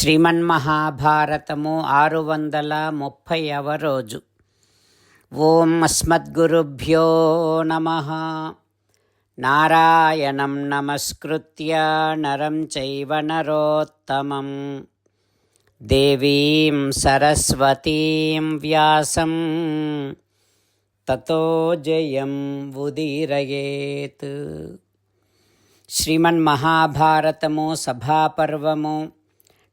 శ్రీమన్మహాభారతము ఆరు వందల ముప్పైవ రోజు. ఓం అస్మద్గురుభ్యో నమ. నారాయణం నమస్కృత్య నరం చైవ నరోత్తమం. దేవీం సరస్వతీం వ్యాసం. తతో జయం ఉదీరయేత్. శ్రీమన్మహాభారతము సభాపర్వము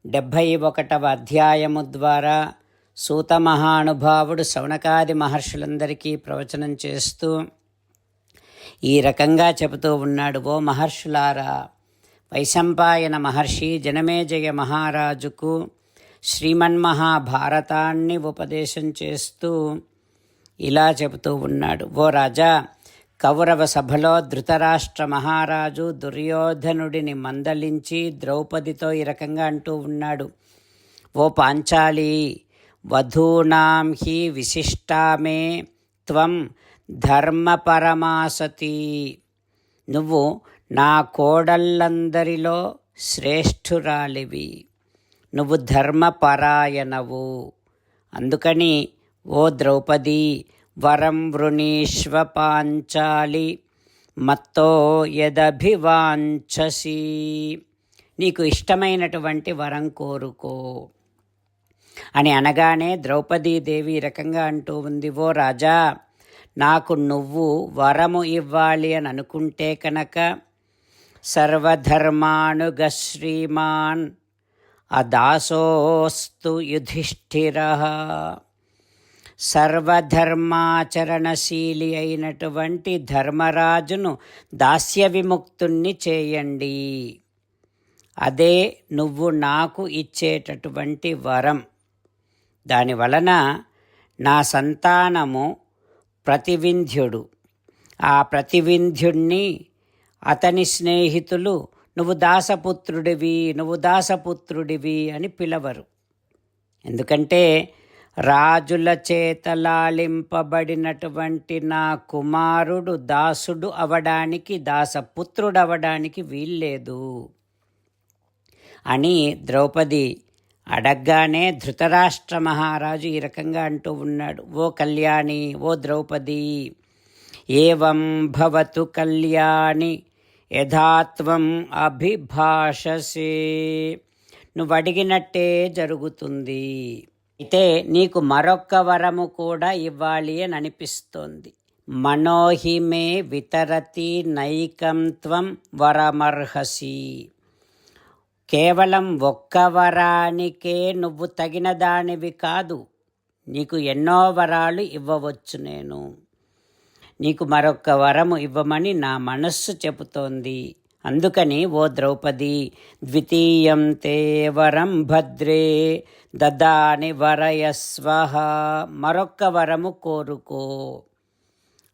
డెబ్భై ఒకటవ అధ్యాయము ద్వారా సూత మహానుభావుడు శౌనకాది మహర్షులందరికీ ప్రవచనం చేస్తూ ఈ రకంగా చెబుతూ ఉన్నాడు ఓ మహర్షులారా వైశంపాయన మహర్షి జనమేజయ మహారాజుకు శ్రీమన్మహాభారతాన్ని ఉపదేశం చేస్తూ ఇలా చెబుతూ ఉన్నాడు ఓ రాజా కౌరవ సభలో ధృతరాష్ట్ర మహారాజు దుర్యోధనుడిని మందలించి ద్రౌపదితో ఈ రకంగా అంటూ ఉన్నాడు. ఓ పాంచాలి వధూనాం హి విశిష్టామే త్వం ధర్మపరమాసతి. నువ్వు నా కోడళ్ళందరిలో శ్రేష్ఠురాలివి. నువ్వు ధర్మపరాయణవు. అందుకని ఓ ద్రౌపది వరం వృణీష్వ పాంచాలి మత్తో యదభివాంఛసి. నీకు ఇష్టమైనటువంటి వరం కోరుకో. అని అనగానే ద్రౌపదీదేవి ఈ రకంగా అంటూ ఉంది ఓ రాజా నాకు నువ్వు వరము ఇవ్వాలి అని అనుకుంటే కనుక సర్వధర్మానుగ శ్రీమాన్ అదాసోస్తు యుధిష్ఠిర. సర్వధర్మాచరణశీలి అయినటువంటి ధర్మరాజును దాస్య విముక్తుణ్ణి చేయండి. అదే నువ్వు నాకు ఇచ్చేటటువంటి వరం. దాని వలన నా సంతానము ప్రతివింధ్యుడు. ఆ ప్రతివింధ్యుణ్ణి అతని స్నేహితులు నువ్వు దాసపుత్రుడివి నువ్వు దాసపుత్రుడివి అని పిలవరు. ఎందుకంటే రాజుల చేత లాలింపబడినటువంటి నా కుమారుడు దాసుడు అవడానికి దాసపుత్రుడు అవడానికి వీల్లేదు. అని ద్రౌపది అడగ్గానే ధృతరాష్ట్ర మహారాజు ఈ రకంగా అంటూ ఉన్నాడు. ఓ కళ్యాణి ఓ ద్రౌపది ఏవం భవతు కళ్యాణి యథాత్వం అభిభాషసే. నువ్వు అడిగినట్టే జరుగుతుంది. అయితే నీకు మరొక్క వరము కూడా ఇవ్వాలి అని అనిపిస్తోంది. మనోహిమే వితరతి నైకం త్వం వరమర్హసి. కేవలం ఒక్క వరానికే నువ్వు తగిన దానివి కాదు. నీకు ఎన్నో వరాలు ఇవ్వవచ్చు నేను. నీకు మరొక్క వరము ఇవ్వమని నా మనస్సు చెబుతోంది. అందుకని ఓ ద్రౌపది ద్వితీయం తే వరం భద్రే దదాని వరయస్వ మరొక్క వరము కోరుకో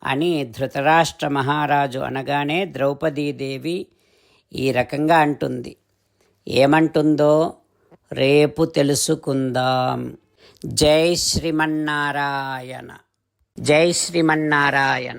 అని ధృతరాష్ట్ర మహారాజు అనగానే ద్రౌపదీదేవి ఈ రకంగా అంటుంది. ఏమంటుందో రేపు తెలుసుకుందాం. జై శ్రీమన్నారాయణ. జై శ్రీమన్నారాయణ.